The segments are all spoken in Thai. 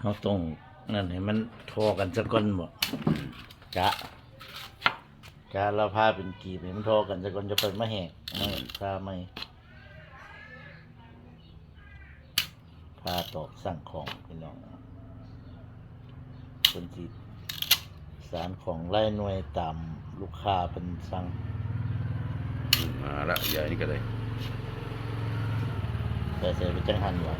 เขาต้องนั่นให้มันทอกันสักก้อนบ่กะกะเราพาเป็นกีบให้มันทอกันสักก้อนจะเปิดมาแหกไม่พาไม่พาตอกสั่งของพี่น้องคนที่สารของไล่หน่วยตามลูกค้าเป็นสั่งมาละใหญ่นี่ก็เลย แต่เสียไปจังหันว่ะ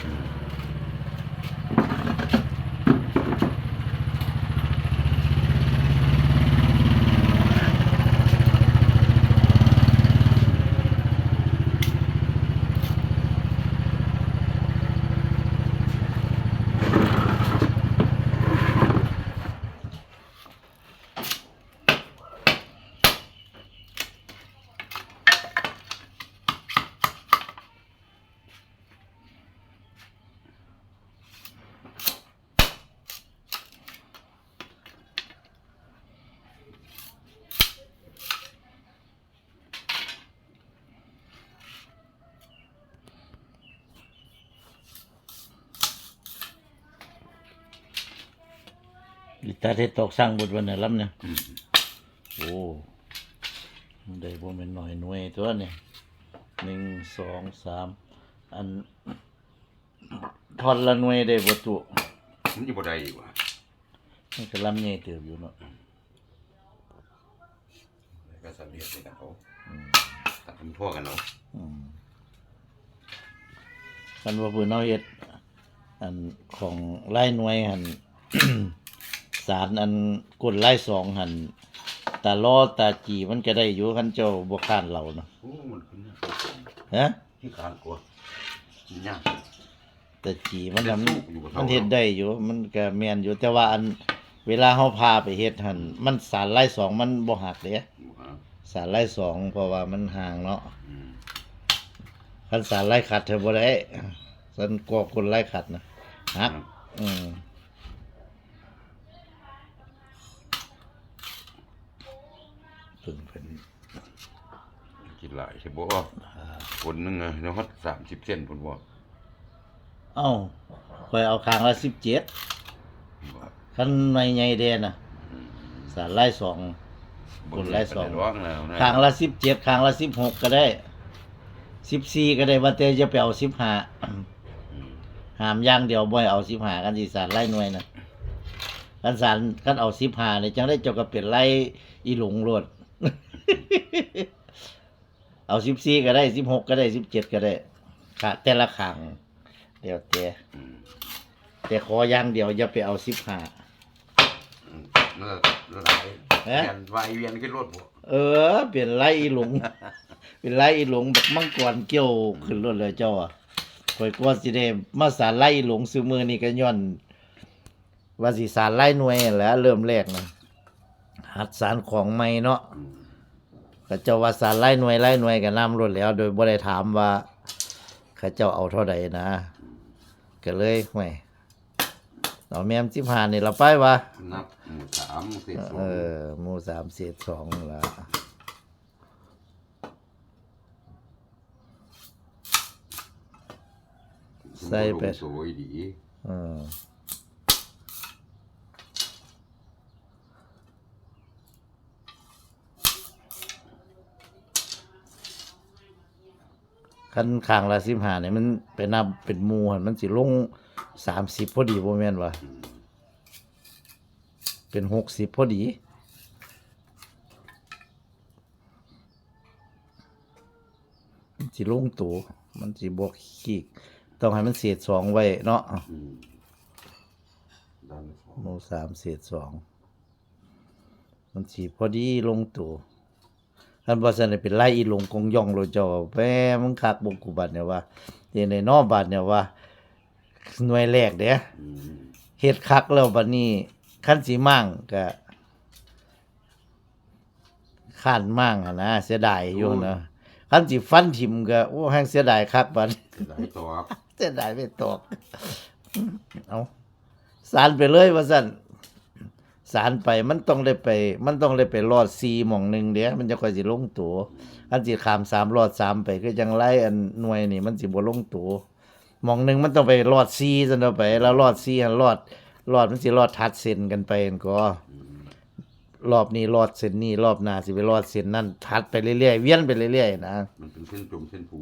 ลิตาเทศตอกสร้างบทวันไหนล้ำเนี่ยอืมโอ้ได้บ่เป็นหน่อยหน่วยตัวเนี่ยหนึ่งสองสามอันทอนละหน่วยได้บ่ตุมันอยู่บ่ได้อีกว่ะมันก็ล้ำใหญ่เติบอยู่เนาะแล้วก็สำเร็จเลยกันเขาอืมตัดเป็นทั่วกันเนาะอืมคันว่าเพิ่นเอาเฮ็ดอันของไล่หน่วยหัน สารอันกดไล่สองหันตาล้อตาจีมันก็ได้อยู่คันเจ้าบ่ค้านเราเนาะโอ้มันขึ้นเนี่ยฮะที่ขางกลัวมันยากแต่จีมันแต่ทำสู้อยู่บ่เท่ามันเฮ็ดได้อยู่ มันก็แม่นอยู่แต่ว่าอันเวลาเฮาพาไปเฮ็ดหั่นมันสารไล่สองมันบ่หักเด้อยู่ฮะสารไล่สองเพราะว่ามันห่างเนาะอืมคันสารไล่ขัดเธอบ่ได้สันกอคนไล่ขัดนะหักอืม เพิ่งเพิ่น กิน หลายใช่บ่คนหนึงอะเนาะฮอด30เซนพุ่นบ่เอ้าข่อยเอาข้างละ17บ่คันในใหญ่แดนน่ะอืมสารไล่สอง คนไล่สอง บ่ได้ร้องแล้วนะข้างละสิบเจ็ดข้างละสิบหกก็ได้สิบสี่ก็ได้ว่าแต่จะไปเอาสิบห้าอืมหามอย่างเดียวบ่ให้เอาสิบห้ากันสิสารไล่หน่วยนะกันสารกันเอาสิบห้าเนี่ยจังได้เจ้าก็เป็นไล่อีหลงโลด เอาสิบสี่ก็ได้สิบหกก็ได้สิบเจ็ดก็ได้ค่ะแต่ละข้างเดี๋ยวแต่อืมแต่ขออย่างเดียวอย่าไปเอาสิบห้าอืมนั่นละหลายเอ๊ะเวียนวายเวียนขึ้นรถบ่เออ เปลี่ยนไล่อีหลงเป็นไล่อีหลงแบบมังกรเกี่ยวขึ้นรถเลยเจ้าอะข่อยกว่าสิได้มาสารไล่อีหลงซื้อมือนี่ก็ย้อนว่าสิสารไล่หน่วยแหล้วเริ่มแรกนะหัดสารของใหม่เนาะอืม เขาเจ้าว่าสารไล่หน่วยไล่หน่วยก็นำรถแล้ว โดยบ่ได้ถามว่าเขาเจ้าเอาเท่าใดนะก็เลยห่วยเอาแม่มสิบห้านี่เราไปวะนับหมู่สามหมู่สี่สอเองอหมู่สามเศษสองละใส่ไปสวยดีเออ ขั้นข้างละสิบห้าเนี่ยมันเป็นนับเป็นหมูหั่นมันสิลงสามสิบพอดีบ่แม่นวะเป็นหกสิบพอดี มันสิลงตัวมันสิบวกขีกต้องให้มันเศษสองไว้เนาะอืมด้านสองโมสามเศษสองมันสีพอดีลงตัว ท่านบอสันได้เป็นไล่อีหลงกงย่องโรจอแม่มึงคักบงกุบัตเนี่ยว่าเดี๋ยวในนอกบัตเนี่ยว่าหน่วยแรกเด้อืมเฮ็ดคักแล้วบัดนี้ขั้นสีมั่งก็ข้านมั่งอะนะเสียดายอยู่นะขั้นสิฟันทิมก็โอ้แห้งเสียดายคักบัดหลายตัวครับเสียดายไม่ตกเอาสารไปเลยว่าสั่น สารไปมันต้องได้ไป มันต้องได้ไปรอดซีหม่องหนึ่งเดี๋ยวมันจะค่อยสิลงตัวอันสิขามสามรอดสามไปก็จังไล่อันหน่วยนี่ มันสิบ่ลงตัวหมองหนึงมันต้องไปรอดซีซั่นเอาไป แล้วรอดซีหันรอดรอดมันสิรอดทัดเส้นกันไปนั่นก็อืมรอบนี้รอดเส้นนี้รอบหน้าสิไปรอดเส้นนั่นทัดไปเรื่อยๆเวียนไปเรื่อยๆนะมันเป็นเส้นจมเส้นผู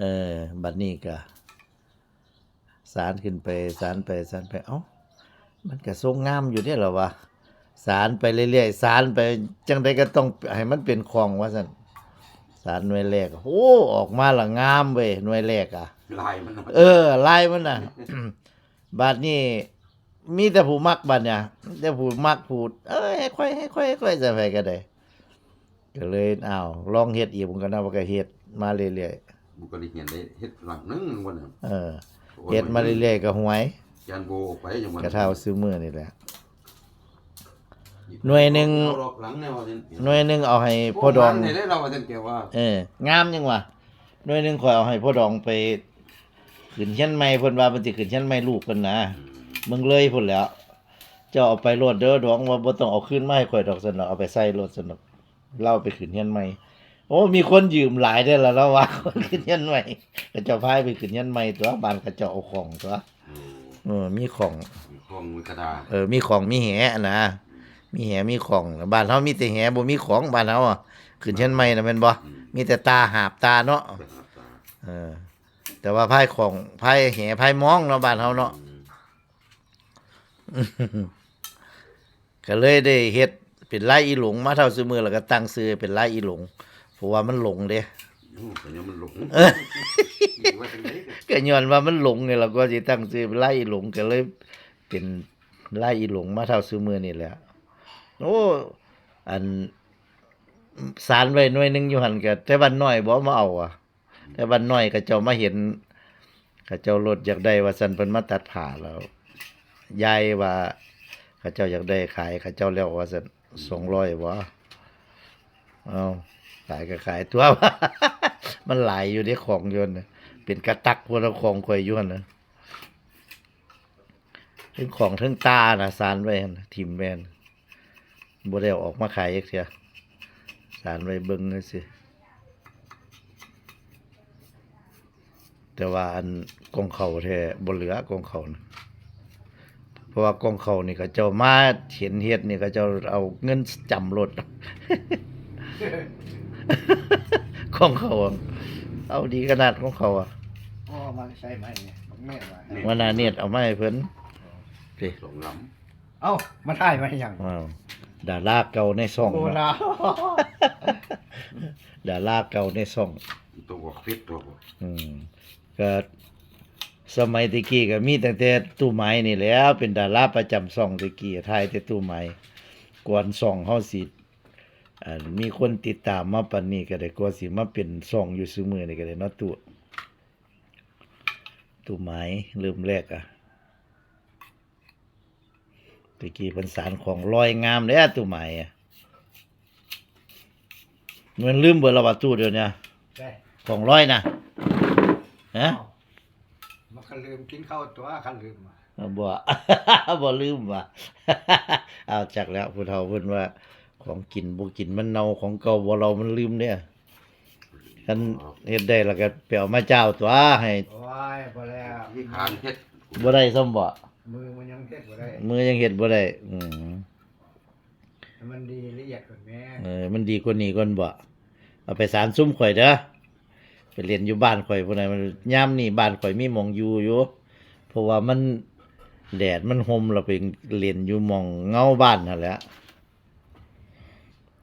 เออ บัดนี้ก็สารขึ้นไปสารไปสารไปเอ้ามันก็ทรงงามอยู่เนี่ยเหรอวะ สารไปเรื่อยๆสารไปจังใดก็ต้องให้มันเป็นของว่าซั่นสารหน่วยแรกโอ้ออกมาละงามเว้ยหน่วยแรกอะลายมันน่ะเออลายมันน่ะบัดนี้มีแต่ผู้มักบัดเนี่ยแต่ผู้มักผู้เอ้ยให้ค่อยให้ค่อยให้ค่อยจะไปก็ได้ก็เลยอ้าวลองเฮ็ดอีกผมก็น่าว่าก็เฮ็ดมาเรื่อยบุคลิกเห็นได้เฮ็ดหลังนึงวันน่ะๆเออเฮ็ดมาเรื่อยๆก็หวยยานโบออกไปจังหวัดกระเท่าซื้อมือนี่แหละ หน่วยหนึ่งเอาดอกหลังแนวว่าเส้นหน่วยหนึงเอาให้พ่อดองโหมันได้เราว่าเส้นแก้วว่าเอองามจังวะหน่วยหนึงข่อยเอาให้พ่อดองไปขึ้นเชั้นใหม่เพิ่นว่ามันสิขึ้นเชั้นใหม่ลูกเพิ่นนะมึงเลยพุ่นแหล้ว เจ้าเอาไปโลดเด้อดองว่าบ่ต้องเอาขึ้นมาให้ข่อยดอกสนอกเอาไปใส่รถสนอกเล่าไปขึ้นเฮียนใหม่ โอ้มีคนยืมหลายได้อแล้วแล้วว่าคนขึ้นเฮียนใหม่ก็เจ้าพายไปขึ้นเฮียนใหม่ตัวบ้านก็เจ้าเอาของตัวโอ้เออมีของ มีคลองมีกระดาษ เออ มีของมีแหนะ มีแหมีของบ้านเฮามีแต่แหบ่มีของบ้านเฮาอะขึ้นเฮียนใหม่น่ะแม่นบ่อืมมีแต่ตาหาบตาเนาะเป็นอัตราเออ แต่ว่าพายของพายแหพายมองเนาะบ้านเฮาเนาะอืมก็เลยได้เฮ็ดเป็นไล่อีหลงมาเท่าซื้อมือแล้วก็ตั้งซื้อเป็นไล่อีหลงเพราะว่ามันหลงเด้โอ้แต่เนี่ยมันหลงเออว่าจังได๋ก็ก็ย้อนว่ามันหลงเนี่ยเราก็สิตั้งซื้อเป็นไล่อีหลงก็เลยเป็นไล่อีหลงมาเท่าซื้อมือนี่แหละ โอ้อันสารไว้หน่วยหนึ่งอยู่หันก็แต่บ้านน้อยบ่มาเอาอะ แต่บ้านน้อยก็เจ้ามาเห็นก็เจ้ารถอยากได้ว่าซั่นเพิ่นมาตัดผ่าแล้วยายว่าเขาเจ้าอยากได้ขายเขาเจ้าแล้วว่าซั่น200บ่เอาขายก็ขายตัวมันหลายอยู่ในของยนต์เป็นกระตักพวกเราของข่อยอยนนะถึงของทั้งตานะสารไว้หั่นะทิมแม่น บ่ได้เอาออกมาขายจักเทื่อสารไว้เบิ่งจังซี่แต่ว่าอันกองเขาแท้บ่เหลือกองเขานะเพราะว่ากองเขานี่ก็เจ้ามาเห็นเฮ็ดนี่ก็เจ้าเอาเงินจำรถกองเขาอะเอาดีขนาดของเขาอะพ่อมันใช่ไหมเนี่ยมันแม่ว่าวันหนาเน็ตเอามาให้เพิ่นสิสองลเอ้ามาถ่ายมาอย่างว้าว ดาราเก่าในซ่องโอ้เนาะดาดาราเก่าในซ่องำตัวบอกฟิตตัวบอกอืมก็สมัยตะกี้ก็มีตั้งแต่ตู้ไม้นี่แหล้วเป็นดาราประจำช่องตะกี้ถ่ายแต่ตู้ไม้กวนช่องเฮาสิอ่ามีคนติดตามมาปานนี้ก็ได้กว่าสิมาเป็นช่องอยู่ซุมื้อนี่ก็ได้เนาะตู้ตู้ไม้เริ่มแรกอะ ตะกี้เพิ่นสารของลอยงามเด้อตู้ไม้อะมันลืมเบิดแล้วว่าตู้เดี๋ยวเนี้ได้ของร้อยนะฮะเอ้ามันก็ลืมกินข้าวตัวคันลืมมาบ่บ่ลืมว่ะเอาจักแล้วผู้เฒ่าเพิ่นว่า ของกินบ่กินมันเน่าของเก่าบ่เรามันลืมเนี่ยคันเฮ็ดได้แล้วก็ไปเอามาเจ้าตัวให้โอ้ยพอแล้วที่ขานเฮ็ดบ่ได้ซ่อมบ่ มือมันยังเทศบ่ได้ มือยังเฮ็ดบ่ได้อืมมันดีละเอียดกว่าแม่เออมันดีกว่านี้ก่อนบ่เอาไปสารซุ้มข่อยเด้อไปเรียนอยู่บ้านข่อยพุ่นน่ะมันยามนี้บ้านข่อยมีหม่องอยู่อยู่เพราะว่ามันแดดมันห่มเราไปเรียนอยู่หม่องเงาบ้านนั่นแหละ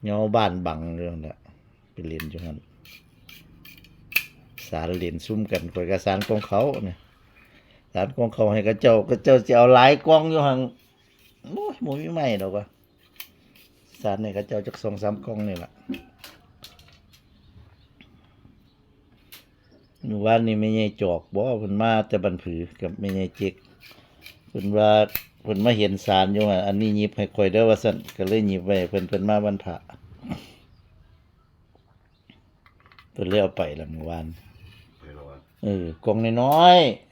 เงาบ้านบังเรื่องน่ะไปเรียนอยู่นั่นสารเรียนซุ่มกันข่อยก็สารของเขาเนี่ย สารของเขาให้กระเจ้ากระเจ้าจะเอาหลายกล้องอยู่หั่นโอ้ยหมูมีไหม่ดอกว่าสารนี่เขาเจ้าจักสองสามกล่องนี่แหละหนูว่านี่ไม่ใช่จอกบ่เพิ่นมาแต่บันผือกับไม่ใช่เจ๊กเพิ่นว่าเพิ่นมาเห็นสารอยู่ว่าอันนี้หยิบให้ข่อยเด้อว่าซั่นก็เลยหยิบไว้เพิ่นเพิ่นมาวันพระเพิ่นเลยเอาไปละเมื่อวานไปแล้วว่าเออกล่องน้อยๆ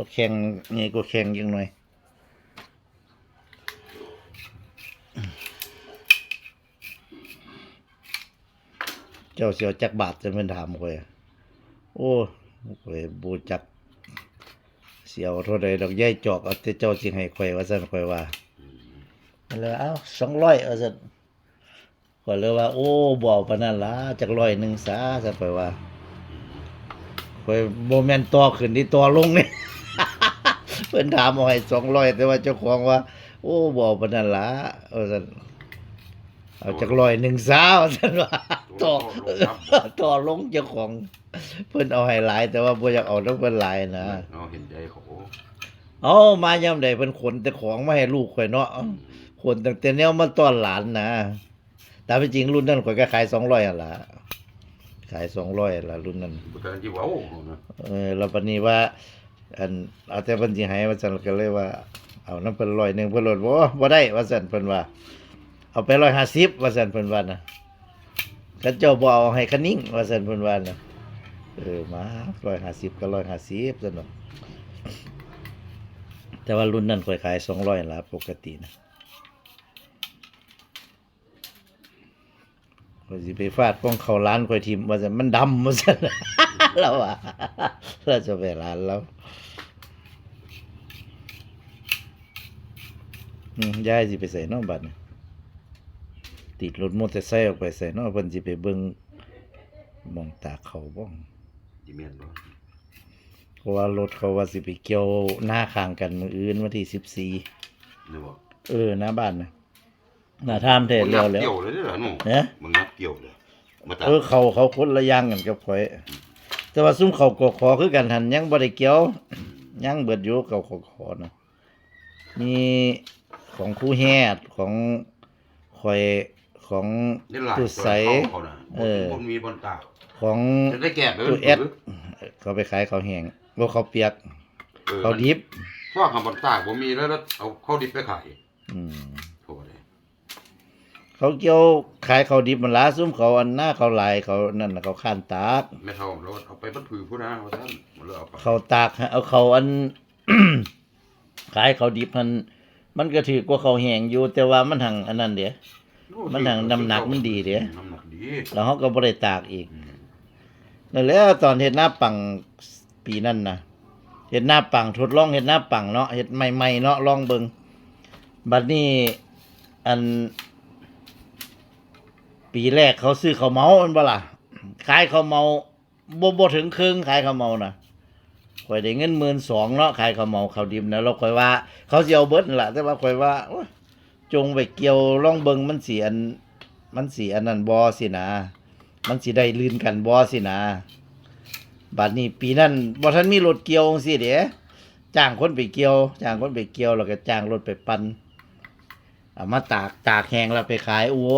ก็แข็งนี่ก็แข็งจังหน่อยเจ้าเสียวจักบาทจะเป็นถามข่อยโอ้ข่อยบูจัก เสียวเท่าใดดอกย่ายจอกเอาแต่เจ้าสิให้ข่อยว่าซั่นข่อยว่านั่นแหละเอ้า200เอาซั่นข่อยเลยว่า โอ้บ่อปานนั้นล่ะจักร้อยหนึ่งซะซั่นข่อยว่าข่อยบ่แม่นต์ต่อขึ้นนี่ต่อลงนี่เพิ่นถามเอาให้200แต่ว่าเจ้าของว่า โอ้บ่เอาปานนั้นล่ะเอาซั่นเอาจักร้อยหนึงซะว่าซั่นว่าต่อต่อลงเจ้าของ เพิ่นเอาให้หลาย แต่ว่าบ่อยากเอานำเพิ่นหลายนะเอาเห็นใจเขาเอามายามใดเพิ่นขนแต่ของมาให้ลูกข่อยเนาะขนตั้งแต่แนวมาต้อนหลานนะแต่เป็นจริงรุ่นนั้นข่อยก็ขาย200อะล่ะขาย200อะล่ะรุ่นนั้นบุตรที่เว้านะเออแล้วบัดนี้ว่า อันเอาแต่เพิ่นสิให้ว่าซั่นก็เลยว่า เอาน้ำเพิ่นร้อยหนึงเพิ่นลดบ่บ่ได้ว่าซั่นเพิ่นว่า เอาไป150ว่าซั่นเพิ่นว่านะกันเจ้าบ่เอาให้คันนิ่งว่าซั่นเพิ่นว่านะเออมาลอยห้าสิบก็150ซั่นเนาะแต่ว่ารุ่นนั้นข่อยขายสองร้อยละปกตินะ ข่อยสิไปฟาดป้องเข้าร้านข่อยทิมว่าซั่นมันดำว่าซั่นเราว่าเราจะไปร้านแล้วอืมยายสิไปใส่เนอกบัดนี้ติดรถมอเตอร์ไซค์ออกไปใส่เนอกเพิ่นสิไปเบิ่งหมองตากเขาบ้องที่แม่นบ่เพราะว่ารถเขาว่าสิไปเกี่ยวหน้าข้างกันมื้ออื่นวันที่สิบสี่นี่บ่เออหน้าบ้านนะห น้าทามเทศแล้วแล้วเกี่ยวเลยเด้อหนูเอ๊ะมึงนับเกี่ยวเลยมาตัดเออเขาเขาคนละอย่างกันกับข่อยแต่ว่าซุ่มเขากขอคือกันหันยังบ่ได้เกี่ยวยังเบิดอยู่เขากขอนะมีของครูแฮดของข่อยของนี่หลายตุใสเขาเขาน่ะเออบ่มีบนตากของจะได้แก้เลยตู้แอดเขาไปขายเขาวแห้งบ่เขาวเปียกออเขาวดิบเพราะว่าคำบนตากบ่มีแล้วแล้วเอาเข้าดิบไปขาย อืมโถ่ เลยเขาเกี่ยวขายเขาวดิบมันลาซุ่มเขาอันหน้าเขาหลายเขานั่นน่ะเขาข้านตากไม่เท่าแล้วเอาไปบัดผือผู้นะว่าซั่นมันเลยเอาไปเขาตากเอาเขาอัน ขายเขาวดิบมันมันก็ถือกว่าเขาวแห้งอยู่ แต่ว่ามันหังอันนั้นเดี๋ยวมันทางน้ำหนักมันดีเด้ น้ำหนักดีแล้วเขาก็บ่ได้ตากอีก อืมนั่นแหละตอนเฮ็ดหน้าปังปีนั้นนะเฮ็ดหน้าปังทดลองเฮ็ดหน้าปังเนาะเฮ็ดใหม่ๆเนาะลองเบิ่งบัดนี้ อัน ปีแรกเขาซื้อข้าวเมาอันบ่ล่ะขายข้าวเมาบ่บ่ถึงครึ่งขายข้าวเมาน่ะข่อยได้เงิน12,000เนาะขายข้าวเมาข้าวดิบนะแล้วข่อยว่า เขาเสิเอาเบิดนั่นล่ะแต่ว่าข่อยว่าจงไปเกี่ยวลองเบิงมันเสิอันมันสิอันนั้นบ่สินะ มันสิได้ลื่นกันบ่สินะ บัดนี้ปีนั้นบ่ทันมีรถเกี่ยวจังซี่เด้จ้างคนไปเกี่ยว จ้างคนไปเกี่ยวแล้วก็จ้างรถไปปั่น เอามาตากตากแห้งแล้วไปขายโอ้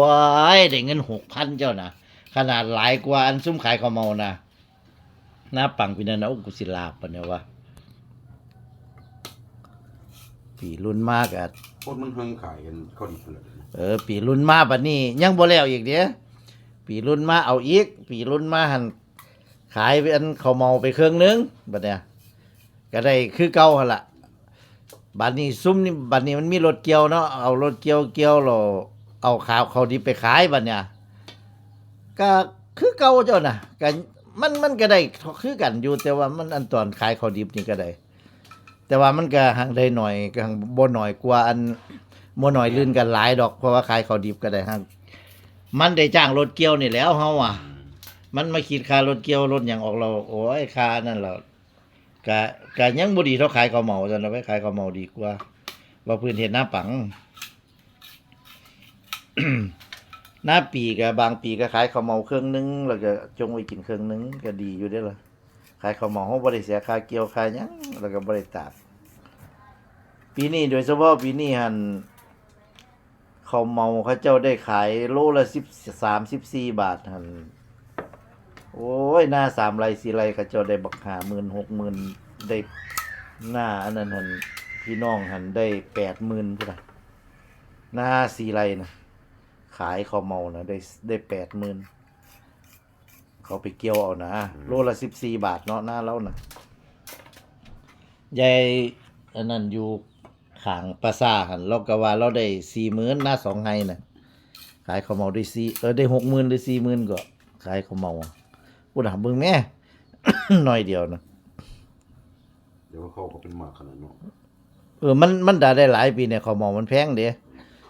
ยได้เงิน6,000เจ้านะขนาดหลายกว่าอันซุ่มขายข้าวเมานะหน้าปังปีนั้นนะโอ้กูสิลาบปะเนี่ยว่าปีรุ่นมากอะคนมันเฮิงขายกันเขาดิบเลยเออ ปีรุ่นมาบัดนี้ ยังบ่แล้วอีกเด้ปีรุ่นมาเอาอีก ปีรุ่นมาหันขายไปอันเขาวเมาไปเครื่องนึงบัดเนี้ยก็ได้คือเก่าหั่นล่ะ บัดนี้ซุ้มนี่บัดนี้มันมีรถเกี่ยวเนาะเอารถเกี่ยวเกี่ยวเราเอาขาวเขาดิบไปขายบัดเนี้ยก็คือเก่าเจ้าน่ะก็มันมันก็ได้คือกันอยู่แต่ว่ามันอันตอนขายเขาวดิบนี่ก็ได้ แต่ว่ามันก็ห่างได้หน่อยก็ห่างบ่หน่อยกว่าอันบ่หน่อยลื่นกันหลายดอกเพราะว่าขายข้าวดิบก็ได้ฮักมันได้จ้างรถเกี่ยวนี่แล้วเฮาอะ มันมาคิดค่ารถเกี่ยวรถหยังออกเรา โอ้ยค่านั่นแหละ กะกะยังบ่ดีเท่าขายข้าวเหมาจังเราไปขายข้าวเหมาดีกว่าว่าพื้นเฮ็ดหน้าปังหน้าปีก็บางปีก็ขายข้าวเหมาเครื่องนึงแล้วก็จงไว้กินเครื่องนึงก็ดีอยู่เด้อล่ะขายข้าวเหมาเฮาบ่ได้เสียค่าเกี่ยวค่าหยังแล้วก็บ่ได้ตากปีนี้โดยเฉพาะปีนี้หันเขาวเมาเขาเจ้าได้ขายโลละสิบสามสิบสี่บาทหัน โอ้ย หน้าสามไรสี่ไรเขจ้าได้บักหาหมื่นหกหมื่นได้หน้าอันนั้นหันพี่น้องหันได้แปดหมื่นพุ่นนะหน้าสี่ไรนะขายขาวเมานะได้ได้แปดหมื่นเขาไปเกี่ยวเอานะโลละสิบสี่บาทเนาะหน้าเล่านะยายอันนั้นอยู่ขางปราสาหันเราก็ว่าเราได้สี่หมื่นหน้าสองไงน่ะขายข้าวเมาได้สี่เออได้หกหมื่นหรือสี่หมื่นก็ขายข้าวเมา พูดหาเบิ่งแม่ หน่อยเดียวนะเดี๋ยวเขาก็เป็นหมากขนาดเนาะเออมันมันได้ได้หลายปีเนี่ยเขาวเมามันแพงเด้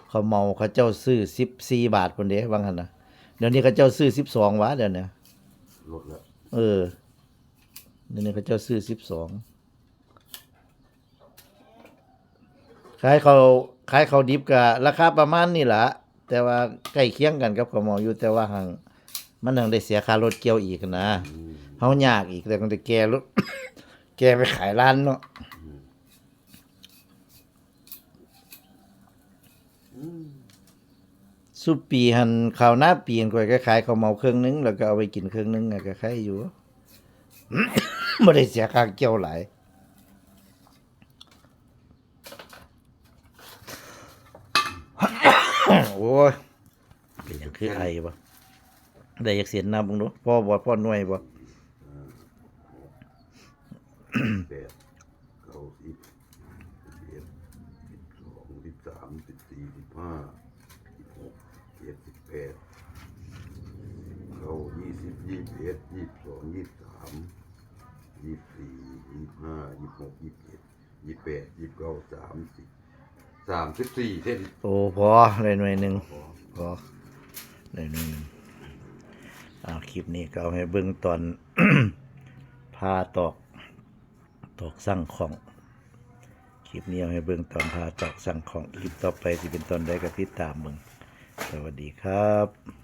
เขาวเมาเขาเจ้าซื้อ14บาทพุ่นเด้ว่างั้นน่ะเดี๋ยวนี้เขาเจ้าซื้อ12บาทเดี๋ยวนี้ลดแล้วเออเดี๋ยวนี้เขาเจ้าซื้อ12ขายเขาขายเขาวดิบก็ราคาประมาณนี้ล่ะแต่ว่าใกล้เคียงกันกับเขาวเมาอยู่แต่ว่าหัง มันหังได้เสียค่ารถเกี่ยวอีกนะอืมเฮายากอีกแต่ก็จะแกรถแกไปขายร้านเนาะอืมสุปีหันข้าวหน้าปีนกว่าก็ขายข้าวเมาเครื่องนึง แล้วก็เอาไปกินเครื่องนึงอะก็ขายอยู่บ่ได้เสียค่าเกี่ยวหลายโอ้ยเป็นหยังคือไอบ่ ได้อยากเสียนนำบ่เนาะพ่อบ่พ่อหน่วยบ่แปดเก้าสิบสิบเอ็ดสิบสองสิบสามสิบสี่สิบห้าสิบหกเจ็ดสิบแปดเก้ายี่สิบยี่สิบเอ็ดยี่สิบสองยี่สิบสามยี่สิบสี่ยี่สิบห้ายี่สิบหกยี่สิบเจ็ดยี่สิบแปดยี่สิบเก้าสามสิบสามสิบสี่เส้นโอ้พอได้หน่วยหนึ่งพอก็ได้หนึ่งเอาคลิปนี้ก็เอาให้เบิ้งตอนพาตอกตอกสั่งของ คลิปนี้เอาให้เบิ้งตอนพาตอกสั่งของ คลิปต่อไปจะเป็นตอนใดก็ติดตามเบิ่งสวัสดีครับ